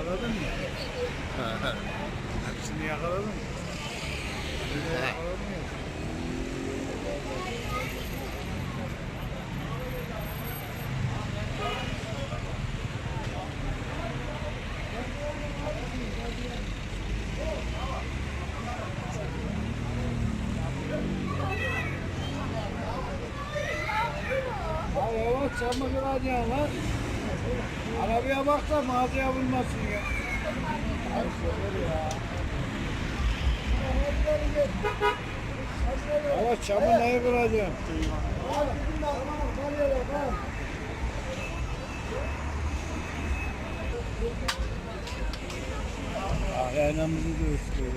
Yakaladın mı? Hepsini yakaladın mı? Hepsini yakaladın mı? Alo, çamur radyo var. Arabaya bak da mağazaya vurmasın ya. Ama çamur neyi kıracaksın? Ayağınamızı da ısırıyor.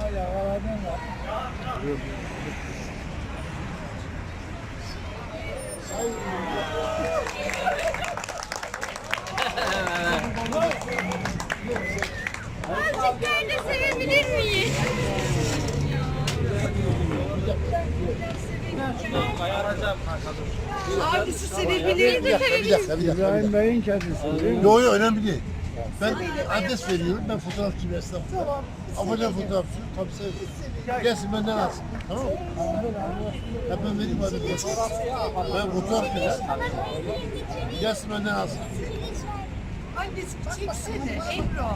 Ama yakaladın da. Azıcık böyle sevebilir miyiz? Abisi sevebilir de Bir dakika, bir dakika. İbrahim Bey'in kedisi değil mi? Yo yo önemli değil. Ben adres veriyorum. Ben fotoğrafçıyım esnafım. Tamam. Abone fotoğrafçı. Tabii sen gelsin benden alsın. Tamam mı? Ya ben vereyim adresi. Ben fotoğraf vereceğim. Gelsin benden alsın. Annesi çeksene Ebru.